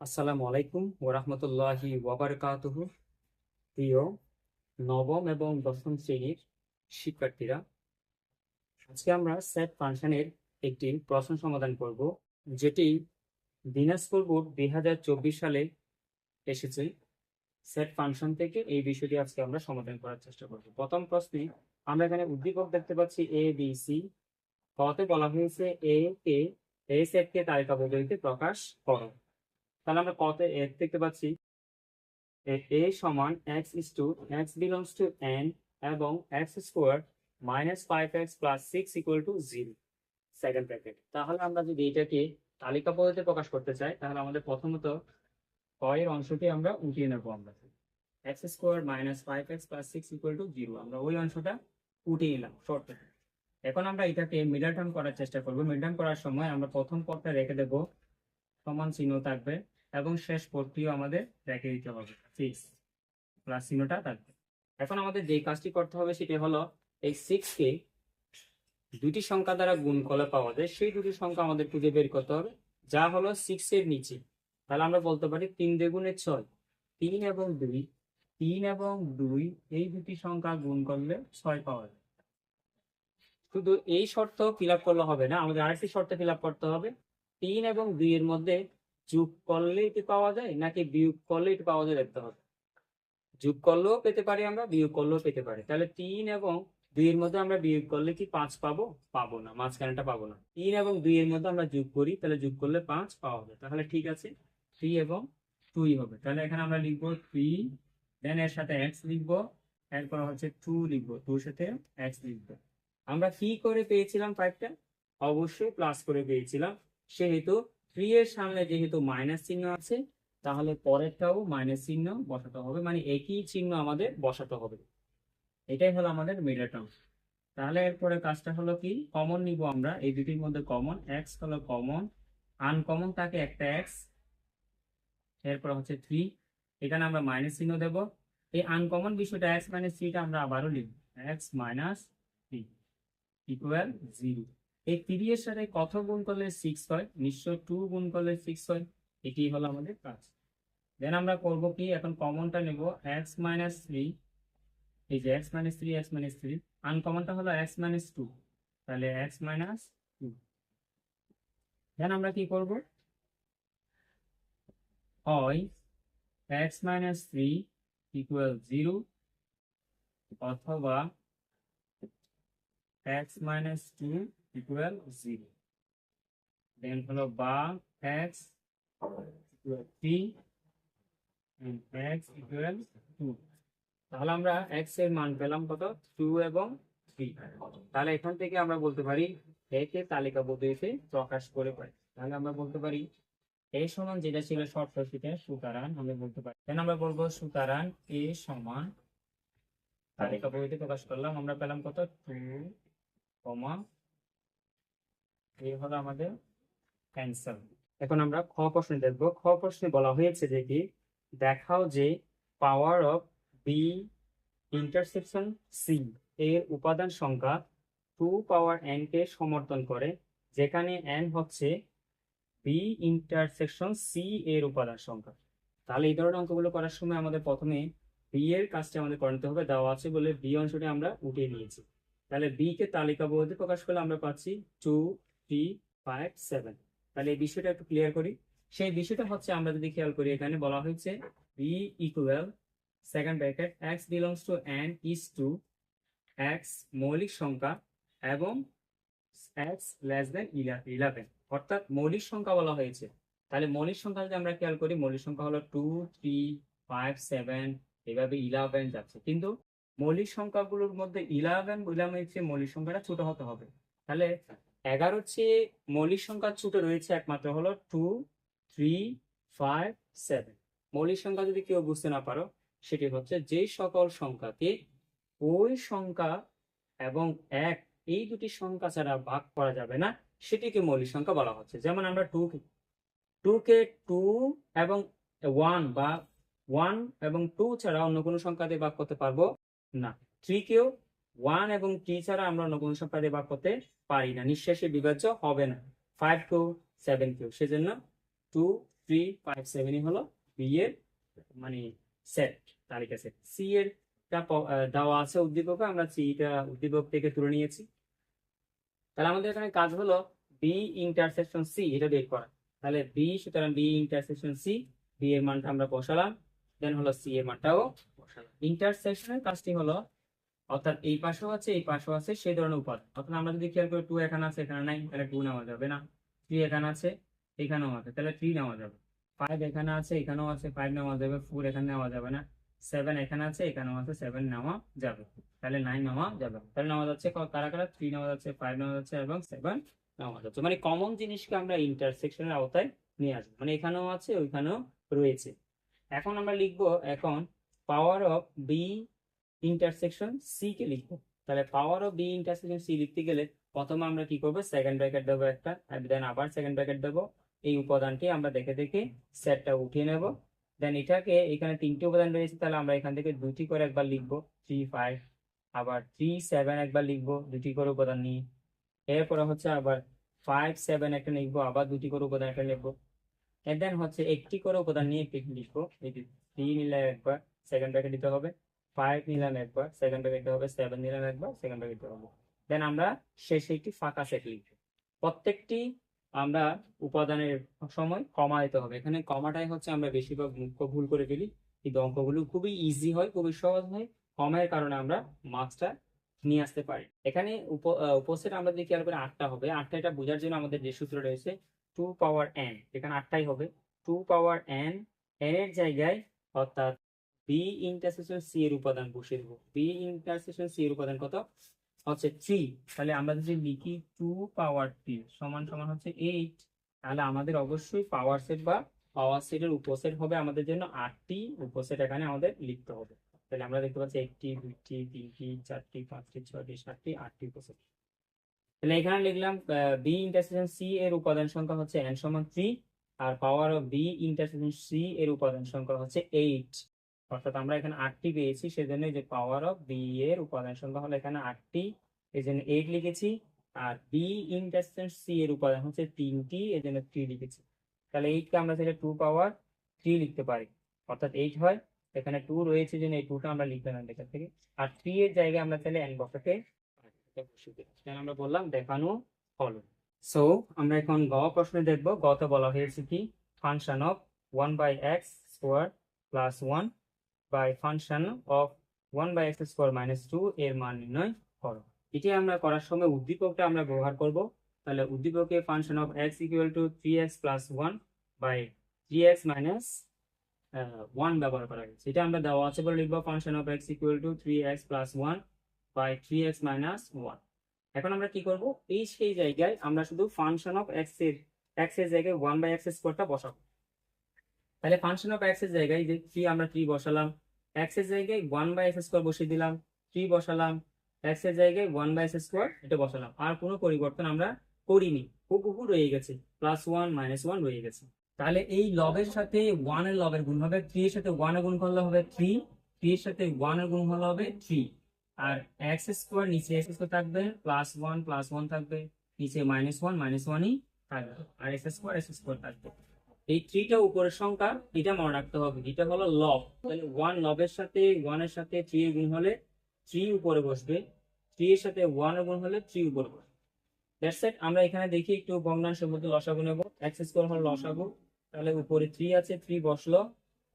আসসালামু আলাইকুম ওরহমতুল্লাহি ওয়াবারকাতুহু। প্রিয় নবম এবং দশম শ্রেণির শিক্ষার্থীরা, আজকে আমরা সেট ফাংশনের একটি প্রশ্ন সমাধান করব, যেটি দিনাজপুর বোর্ড দুই হাজার চব্বিশ সালে এসেছে। সেট ফাংশন থেকে এই বিষয়টি আজকে আমরা সমাধান করার চেষ্টা করব। প্রথম প্রশ্নে আমরা এখানে উদ্দীপক দেখতে পাচ্ছি এ বি সি কতে বলা হয়েছে এ কে এই সেটকে তালিকা পদ্ধতিতে প্রকাশ করো। তাহলে আমরা কত এর দেখতে পাচ্ছি? এ সমান x is to x belongs to N এবং x square minus five x plus six equal to zero second bracket তাহলে আমরা যদি এটাকে তালিকা পদ্ধতিতে প্রকাশ করতে চাই, তাহলে আমাদের প্রথমত কয়ের অংশটি আমরা উঠিয়ে নেব আমরা। X square minus five x plus six equal to zero আমরা ওই অংশটা উঠিয়ে নিলাম শর্ট এখন আমরা এটাকে মিডল টার্ম করার চেষ্টা করব। মিডল টার্ম করার সময় আমরা প্রথম পদটা রেখে দেবো। সমান চিহ্ন থাকবে এবং শেষ পদটিও আমাদের রেখে দিতে হবে। সিক্স প্লাস চিহ্নটা থাকবে। এখন আমাদের যে কাজটি করতে হবে সেটি হলো এই সিক্স কে দুটি সংখ্যা দ্বারা গুণ করলে পাওয়া যায়, সেই দুটি সংখ্যা আমাদের খুঁজে বের করতে হবে। যা হলো সিক্স এর নিচে। তাহলে আমরা বলতে পারি তিন দ্বিগুণের ছয়। তিন এবং দুই, তিন এবং দুই, এই দুটি সংখ্যা গুণ করলে ছয় পাওয়া যায়। শুধু এই শর্ত ফিল আপ করলে হবে না, আমাদের আরেকটি শর্ত ফিল আপ করতে হবে। তিন এবং দুই এর মধ্যে যোগ করলে এটি পাওয়া যায়, নাকি বিয়োগ করলে এটি পাওয়া যায় দেখতে হবে। যোগ করলেও পেতে পারি আমরা, বিয়োগ করলেও পেতে পারি। তাহলে তিন এবং দুই এর মধ্যে আমরা বিয়োগ করলে কি পাঁচ পাবো? পাবো না মাঝখানেটা পাবো না। তিন এবং দুই এর মধ্যে আমরা যোগ করি, তাহলে যোগ করলে পাঁচ পাওয়া যায়। তাহলে ঠিক আছে থ্রি এবং টুই হবে। তাহলে এখানে আমরা লিখব থ্রি দেন এর সাথে এক্স লিখব, এরপর হচ্ছে টু লিখব টুর সাথে এক্স লিখব। আমরা কি করে পেয়েছিলাম ফাইভটা অবশ্যই প্লাস করে পেয়েছিলাম, সেহেতু থ্রি এর সামনে যেহেতু মাইনাস চিহ্ন আছে, তাহলে পরেরটাও মাইনাস চিহ্ন বসাতে হবে মানে একই চিহ্ন আমাদের বসাতে হবে। এটাই হলো আমাদের মিডল টার্ম তাহলে এরপরে কাজটা হলো কি? কমন নিব আমরা, এই দুটির মধ্যে কমন এক্স হলো কমন আনকমন থাকে একটা এক্স এরপর হচ্ছে থ্রি এখানে আমরা মাইনাস চিহ্ন দেব। এই আনকমন বিষয়টা এক্স মাইনাস থ্রিটা আমরা আবারও লিখব x minus three equal zero এই থ্রি এর সাথে কত গুণ করলে সিক্স হয়? নিশ্চয় টু গুণ করলে সিক্স হয়? এটি হলো আমাদের কাজ। দেন আমরা করব কি? এখন কমনটা নেব এক্স মাইনাস থ্রি এই যে x minus three x minus three আনকমনটা হলো এক্স মাইনাস টু তাহলে এক্স মাইনাস টু দেন আমরা কি করব? হয় x minus three equal zero অথবা x minus two equal zero then হলো বা x equal three x equal two তাহলে আমরা এক্সের মান পেলাম কত? টু এবং থ্রি তাহলে এখান থেকে আমরা বলতে পারি, একে তালিকা পদ্ধতিতে প্রকাশ করে পাই। তাহলে আমরা বলতে পারি এ সমান যেটা ছিল শর্ট সেটা সুতরাং আমরা বলতে পারি। দেন আমরা বলব সুতরাং এ সমান তালিকা পদ্ধতিতে প্রকাশ করলাম, আমরা পেলাম কত? টু কমা এই হলো আমাদের অ্যান্সার এখন আমরা খ প্রশ্নে দেখব। খ প্রশ্নে বলা হয়েছে যে কি? দেখাও যে power of B intersection C এর উপাদান সংখ্যা টু পাওয়ার এন কে সমর্থন করে, যেখানে এন হচ্ছে বি ইন্টারসেকশন সি এর উপাদান সংখ্যা। তাহলে এই ধরনের অঙ্কগুলো করার সময় আমাদের প্রথমে বি এর কাজটি আমাদের করে নিতে হবে। দেওয়া আছে বলে বি অংশটি আমরা উঠিয়ে নিয়েছি। তাহলে বি কে তালিকা বলতে প্রকাশ করলে আমরা পাচ্ছি টু থ্রি ফাইভ তাহলে এই বিষয়টা একটু ক্লিয়ার করি। সেই বিষয়টা হচ্ছে আমরা যদি খেয়াল করি, এখানে বলা হয়েছে B equal second bracket x belongs to N to x মৌলিক সংখ্যা এবং এক্স লেস দেন ইলেভেন অর্থাৎ মৌলিক সংখ্যা বলা হয়েছে। তাহলে মৌলিক সংখ্যা যদি আমরা খেয়াল করি, মৌলিক সংখ্যা হলো টু থ্রি ফাইভ সেভেন এভাবে ইলেভেন যাচ্ছে। কিন্তু মৌলিক সংখ্যাগুলোর মধ্যে ইলেভেন ইলেভেন চেয়ে মৌলিক সংখ্যাটা ছোট হতে হবে। তাহলে এগারোর চেয়ে মৌলিক সংখ্যা ছোট রয়েছে একমাত্র হলো টু থ্রি ফাইভ সেভেন মৌলিক সংখ্যা যদি কেউ বুঝতে না পারো, সেটি হচ্ছে যে সকল সংখ্যাকে ওই সংখ্যা এবং এক, এই দুটি সংখ্যা ছাড়া ভাগ করা যাবে না, সেটিকে মৌলিক সংখ্যা বলা হচ্ছে। যেমন আমরা টু টু কে টু এবং ওয়ান বা ওয়ান এবং টু ছাড়া অন্য কোনো সংখ্যা দিয়ে ভাগ করতে পারব না। থ্রি কেও ওয়ান এবং থ্রি ছাড়া আমরা অন্য কোনো সংখ্যা দিয়ে ভাগ করতে পারি না। নিঃশ্বাসে বিভাজ্য হবে না। ফাইভ কেও সেভেন কেও সেজন্য টু থ্রি ফাইভ সেভেনই হলো বি এর মানে সেট তালিকা সেট সি এর টা দেওয়া আছে উদ্দীপকে, আমরা সিটা উদ্দীপক থেকে তুলে নিয়েছি। তাহলে আমাদের এখানে কাজ হলো বি ইন্টারসেকশন সি এটা বের করা। তাহলে বি সুতরাং বি ইন্টারসেকশন সি বি এর মানটা আমরা বসালাম। দেন হলো সি এর মানটাও বসালাম। ইন্টারসেকশনের কাজটি হলো অর্থাৎ এই পাশেও আছে, এই পাশেও আছে, সেই ধরনের উপাদান অর্থাৎ আমরা যদি খেয়াল করি টু এখানে আছে, এখানে নাই তাহলে টু নেওয়া যাবে না। থ্রি এখানে আছে, এখানেও আছে, তাহলে থ্রি নেওয়া যাবে। ফাইভ এখানে আছে, এখানেও আছে ফাইভ নেওয়া যাবে ফোর এখানে নেওয়া যাবে না। সেভেন এখানে আছে, এখানেও আছে সেভেন নেওয়া যাবে। তাহলে নাইন নেওয়া যাবে। তাহলে নেওয়া যাচ্ছে কারা কারা? থ্রি নেওয়া যাচ্ছে ফাইভ নেওয়া যাচ্ছে এবং সেভেন নেওয়া যাচ্ছে। মানে কমন জিনিসকে আমরা ইন্টারসেকশনের আওতায় নিয়ে আসব। মানে এখানেও আছে, ওইখানেও রয়েছে। এখন আমরা লিখব, এখন power of B intersection C কে লিখব। তাহলে power of B intersection C লিখতে গেলে প্রথমে আমরা কি করব? সেকেন্ড ব্র্যাকেট দেবো একটা দেন আবার সেকেন্ড ব্র্যাকেট দেবো। এই উপাদানটি আমরা দেখে দেখে সেটটা উঠিয়ে নেব। দেন এটাকে এখানে তিনটি উপাদান রয়েছে, তাহলে আমরা এখান থেকে দুটি করে একবার লিখব। থ্রি ফাইভ আবার থ্রি সেভেন একবার লিখব, দুটি করে উপাদান নিয়ে। এরপরে হচ্ছে আবার ফাইভ সেভেন একটা লিখব, আবার দুটি করে উপাদান একটা লিখব। এন্ড দেন হচ্ছে একটি করে উপাদান নিয়ে লিখব। এই থ্রি নিলাম একবার সেকেন্ড ব্র্যাকেট দিতে হবে। ফাইভ নিলাম একবার সেকেন্ড ব্র্যাকেট হবে সেভেন নিলাম একবার সেকেন্ড ব্র্যাকেট হবে। দেন আমরা শেষে একটি ফাঁকা সেট লিখব। প্রত্যেকটি আমরা উপাদানের সময় কমা দিতে হবে। এখানে কমাটাই হচ্ছে আমরা বেশিরভাগ মুখ্য ভুল করে ফেলি। কিন্তু অঙ্কগুলো খুবই ইজি হয়, খুবই সহজ হয়। কমের কারণে আমরা মার্কসটা নিয়ে আসতে পারি। এখানে উপসেট আমরা যদি খেয়াল করে, আটটা হবে। আটটা এটা বোঝার জন্য আমাদের যে সূত্র রয়েছে টু পাওয়ার এন এখানে আটটাই হবে। টু পাওয়ার এন এন এর জায়গায় অর্থাৎ বি ইন্টারসেকশন সি এর উপাদান বসিয়ে দেবো। বি ইন্টারসেকশন সি এর উপাদান কত? হচ্ছে থ্রি তাহলে আমরা যদি লিখি টু পাওয়ার থ্রি সমান সমান হচ্ছে এইট তাহলে আমাদের অবশ্যই পাওয়ার সেট বা পাওয়ার সেটের উপসেট হবে আমাদের জন্য আটটি। উপসেট এখানে আমাদের লিখতে হবে। তাহলে আমরা দেখতে পাচ্ছি একটি, দুইটি, তিনটি, চারটি, পাঁচটি, ছয়টি, সাতটি, আটটি উপসেট। তাহলে এখানে লিখলাম বি ইন্টারসেকশন সি এর উপাদান সংখ্যা হচ্ছে এন সমান three R power of B intersection C এর উপাদান সংখ্যা হচ্ছে এইট অর্থাৎ আমরা এখানে আটটি পেয়েছি, সেজন্য যে পাওয়ার অফ বি এর উপাদান সংখ্যা হলো এখানে আটটি। এই জন্য এইট লিখেছি আর বি ইন্টারসেকশন সি এর উপাদান হচ্ছে তিনটি, এই জন্য থ্রি লিখেছি। তাহলে এইটকে আমরা সেটা টু পাওয়ার থ্রি লিখতে পারি। অর্থাৎ এইট হয়, এখানে টু রয়েছে জন্য এই টুটা আমরা লিখলাম এখান থেকে। আর থ্রি এর জায়গায় আমরা তাহলে এন বসাতে আমরা বললাম দেখানো হলো। সো আমরা এখন গ প্রশ্নে দেখব। গতে বলা হয়েছে কি? Function of one by x square plus one by function of one by x square minus two এর মান নির্ণয় করো। এটি আমরা করার সময় উদ্দীপকটা আমরা ব্যবহার করব। তাহলে উদ্দীপকে function of x equal to three x plus one by three x minus one ব্যবহার করা হয়েছে। এটা আমরা দেওয়া আছে বলে লিখব function of x equal to three x plus one by three x minus one এখন আমরা কি করব? এই সেই জায়গায় আমরা শুধু ফাংশন অফ এক্সের এক্সের জায়গায় ওয়ান বাই এক্স স্কোয়ারটা বসাবো। তাহলে ফাংশন অফ এক্সের জায়গায় যে থ্রি আমরা থ্রি বসালাম? এক্সের জায়গায় ওয়ান বাই এক্স স্কোয়ার বসিয়ে দিলাম। থ্রি বসালাম? এক্সের জায়গায় ওয়ান বাই এক্স স্কোয়ার এটা বসালাম। আর কোনো পরিবর্তন আমরা করিনি। হুবহু রয়ে গেছে। প্লাস ওয়ান মাইনাস ওয়ান রয়ে গেছে। তাহলে এই লবের সাথে ওয়ানের লবের গুণ হবে থ্রি এর সাথে ওয়ানের গুণ করলে হবে থ্রি থ্রি এর সাথে ওয়ানের গুণ হলে হবে থ্রি আর এক্স স্কোয়ার নিচে এক্স স্কোয়ার থাকবে প্লাস ওয়ান প্লাস ওয়ান থাকবে। নিচে মাইনাস ওয়ান মাইনাস ওয়ানই থাকবে। আর এক্স স্কোয়ার এক্স স্কোয়ার থাকবে। এই থ্রিটা উপরের সংখ্যা এটা মনে রাখতে হবে। এটা হলো লব তাহলে ওয়ান লবের সাথে ওয়ানের সাথে থ্রি এর গুণ হলে থ্রি উপরে বসবে। থ্রি এর সাথে ওয়ানের গুণ হলে থ্রি উপরে বসবে। দ্যাটস ইট আমরা এখানে দেখি একটু ভগ্নাংশের মধ্যে লসাগু নেব। এক্স স্কোয়ার লসাগু। তাহলে উপরে থ্রি আছে থ্রি বসল।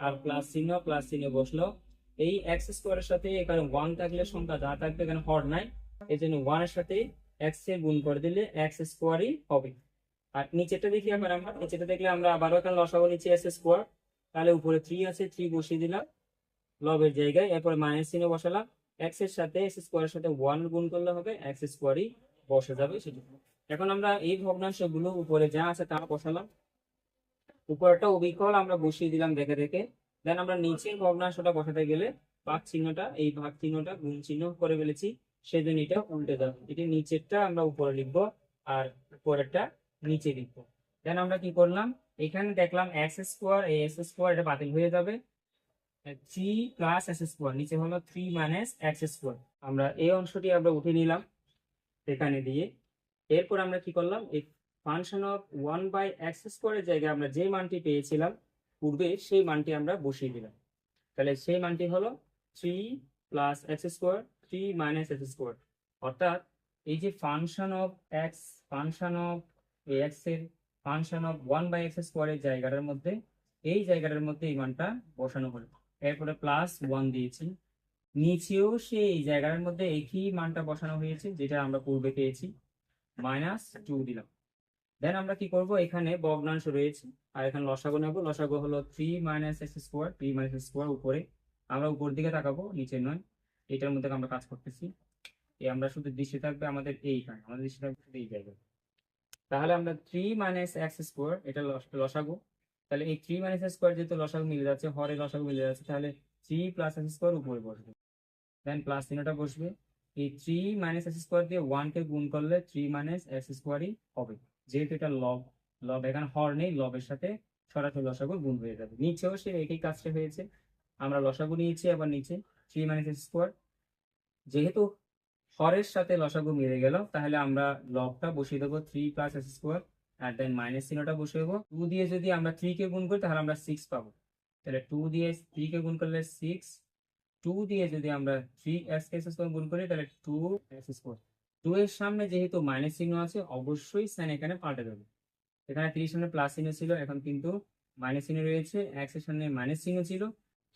আর প্লাস চিহ্ন প্লাস চিহ্ন বসল। এই এক্স স্কোয়ারের সাথে এখানে ওয়ান থাকলে সংখ্যা যা থাকবে এখানে হর নাই। এই জন্য ওয়ানের সাথে এক্সের গুণ করে দিলে এক্স স্কোয়ারই হবে। আর নিচেটা দেখি আবার আমরা। নিচেটা দেখলে আমরা আবারও এখানে লসাগু নিচে এস স্কোয়ার তাহলে উপরে থ্রি আছে থ্রি বসিয়ে দিলাম। লবের জায়গায়, এরপরে মাইনাস চিহ্ন বসালাম। এক্সের সাথে এক্স স্কোয়ারের সাথে ওয়ান গুণ করলে হবে এক্স স্কোয়ারই বসে যাবে সেটা এখন আমরা এই ভগ্নাংশগুলো উপরে যা আছে তা বসালাম। উপরটা অবিকল, আমরা বসিয়ে দিলাম দেখে দেখে। দেন আমরা নিচের ভগ্নাংশটা বসাতে গেলে ভাগ চিহ্নটা, এই ভাগ চিহ্নটা গুণ চিহ্ন করে ফেলেছি। সেজন্য এটা উল্টে যাবে এটি নিচেরটা আমরা উপরে লিখব, আর উপরেরটা নিচে লিখব। দেন আমরা কি করলাম? এখানে দেখলাম এক্স স্কোয়ার এই এক্স স্কোয়ার এটা বাতিল হয়ে যাবে। থ্রি প্লাস এক্স স্কোয়ার নিচে হলো থ্রি মাইনাস এক্স স্কোয়ার আমরা এই অংশটি আমরা উঠে নিলাম এখানে দিয়ে। এরপর আমরা কি করলাম? এই function of one by x স্কোয়ারের জায়গায় আমরা যে মানটি পেয়েছিলাম, পূর্বে সেই মানটি আমরা বসিয়ে দিলাম। তাহলে সেই মানটি হলো three plus x square three minus x square অর্থাৎ এই যে function of x function of এক্সের function of one by x স্কোয়ারের জায়গাটার মধ্যে, এই জায়গাটার মধ্যে এই মানটা বসানো হলো। এরপরে প্লাস ওয়ান দিয়েছি। নিচেও সেই এই জায়গার মধ্যে একই মানটা বসানো হয়েছে, যেটা আমরা পূর্বে পেয়েছি। মাইনাস টু দিলাম। দেন আমরা কি করব? এখানে ভগ্নাংশ রয়েছে, আর এখানে লসাগু নেব। লসাগু হলো three minus x square three minus square উপরে। আমরা উপর দিকে তাকাবো, নিচে নয়। এটার মধ্যে আমরা কাজ করতেছি। এই আমরা শুধু দৃষ্টি থাকবে আমাদের এইখানে। আমাদের দৃষ্টি থাকবে শুধু এই জায়গায়। তাহলে আমরা থ্রি মাইনাস এক্স স্কোয়ার এটা লস- লসাগু। তাহলে এই থ্রি মাইনাস স্কোয়ার যেহেতু লসাগু মিলে যাচ্ছে, হরে লসাগু মিলে যাচ্ছে, তাহলে থ্রি প্লাস এক্স স্কোয়ার উপরে বসবে। দেন প্লাস চিহ্নটা বসবে। এই থ্রি মাইনাস এক্স স্কোয়ার দিয়ে ওয়ানকে গুণ করলে থ্রি মাইনাস এক্স স্কোয়ারই হবে। যেহেতু এটা লব লব এখানে হর নেই লবের সাথে সরাসরি লসাগু গুণ হয়ে যাবে। নিচেও সে একই কাজটা হয়েছে। আমরা লসাগু নিয়েছি, আবার নিচে থ্রি মাইনাস এক্স স্কোয়ার যেহেতু হরের সাথে লসাগু মিলে গেল। তাহলে আমরা লবটা বসিয়ে দেবো থ্রি প্লাস এক্স স্কোয়ার আর দেন মাইনাস চিহ্নটা বসিয়ে দেবো। টু দিয়ে যদি আমরা থ্রি কে গুণ করি, তাহলে আমরা সিক্স পাবো। তাহলে টু দিয়ে থ্রি কে গুণ করলে সিক্স টু দিয়ে যদি আমরা থ্রি এক্স এক্স স্কোয়ার গুণ করি, তাহলে টু এক্স স্কোয়ার টু এর সামনে যেহেতু মাইনাস চিহ্ন আছে, অবশ্যই সাইন এখানে পাল্টে দেবে। এখানে তিরিশ সামনে প্লাস চিহ্ন ছিল, এখন কিন্তু মাইনাস চিহ্ন রয়েছে। এক্সের সামনে মাইনাস চিহ্ন ছিল,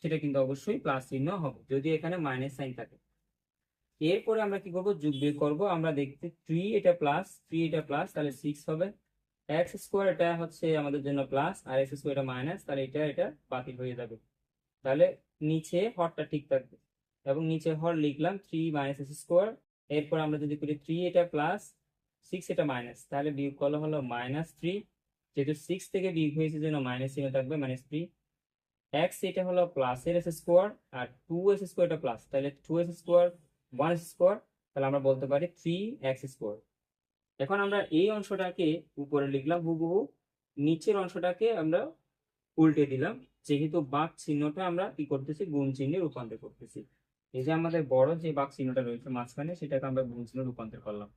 সেটা কিন্তু অবশ্যই প্লাস চিহ্ন হবে, যদি এখানে মাইনাস সাইন থাকে। এরপরে আমরা কি করব? যোগ বিয়োগ করব। আমরা দেখতে থ্রি এটা প্লাস থ্রি এটা প্লাস তাহলে সিক্স হবে। এক্স স্কোয়ার এটা হচ্ছে আমাদের জন্য প্লাস আর এক্স স্কোয়ার এটা মাইনাস তাহলে এটা এটা বাতিল হয়ে যাবে। তাহলে নিচে হরটা ঠিক থাকবে। এবং নিচে হর লিখলাম থ্রি মাইনাস এক্স স্কোয়ার এরপর আমরা যদি করি থ্রি এটা প্লাস সিক্স এটা মাইনাস তাহলে বিয়োগ করলে হলো মাইনাস থ্রি যেহেতু সিক্স থেকে বিয়োগ হয়েছে জন্য মাইনাস চিহ্ন থাকবে মাইনাস থ্রি এক্স এটা হলো প্লাসের এস স্কোয়ার আর টু এস স্কোয়ার এটা প্লাস তাহলে two s square one square, তাহলে আমরা বলতে পারি থ্রি এক্স স্কোয়ার। এখন আমরা এই অংশটাকে উপরে লিখলাম, হুবহু। নিচের অংশটাকে আমরা উল্টে দিলাম, যেহেতু বাক চিহ্নটা আমরা কি করতেছি? গুণ চিহ্নে রূপান্তর করতেছি। এই যে আমাদের বড় যে বাক চিহ্নটা রয়েছে মাঝখানে, সেটাকে আমরা গুণ চিহ্নে রূপান্তর করলাম।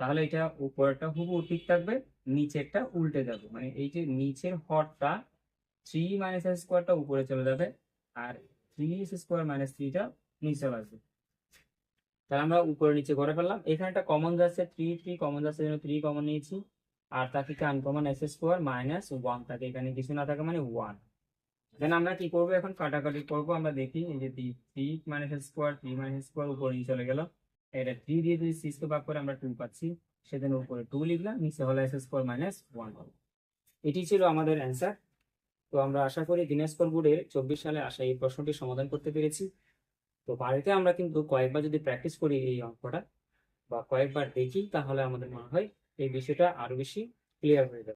তাহলে এটা উপরটা হুবহু ঠিক থাকবে, নিচেরটা উল্টে যাবে। মানে এই যে নিচের হরটা থ্রি মাইনাস স্কোয়ারটা উপরে চলে যাবে, আর থ্রি স্কোয়ার মাইনাস থ্রিটা নিচে আসবে। তাহলে আমরা উপরে নিচে করে ফেললাম। এখানে একটা কমন যাচ্ছে থ্রি থ্রি কমন যাচ্ছে জন্য থ্রি কমন নিয়েছি। আর তাকে uncommon s square minus one থাকে, এখানে কিছু না থাকে মানে ওয়ান দেন আমরা কি করব এখন? কাটাকাটি করব, আমরা দেখি যে three minus square three minus square উপরে নিয়ে চলে গেল। এটা থ্রি দিয়ে যদি সিক্স কে ভাগ করে আমরা টু পাচ্ছি সেদিন উপরে টু লিখলাম, নিচে হলো এস স্কোয়ার মাইনাস ওয়ান এটি ছিল আমাদের অ্যান্সার তো আমরা আশা করি দিনাজপুর বোর্ডের চব্বিশ সালে আসা এই প্রশ্নটি সমাধান করতে পেরেছি। তো বাড়িতে আমরা কিন্তু কয়েকবার যদি প্র্যাকটিস করি এই অঙ্কটা বা কয়েকবার দেখি তাহলে আমাদের মনে হয় এই বিষয়টা আরও বেশি ক্লিয়ার হয়ে যাবে।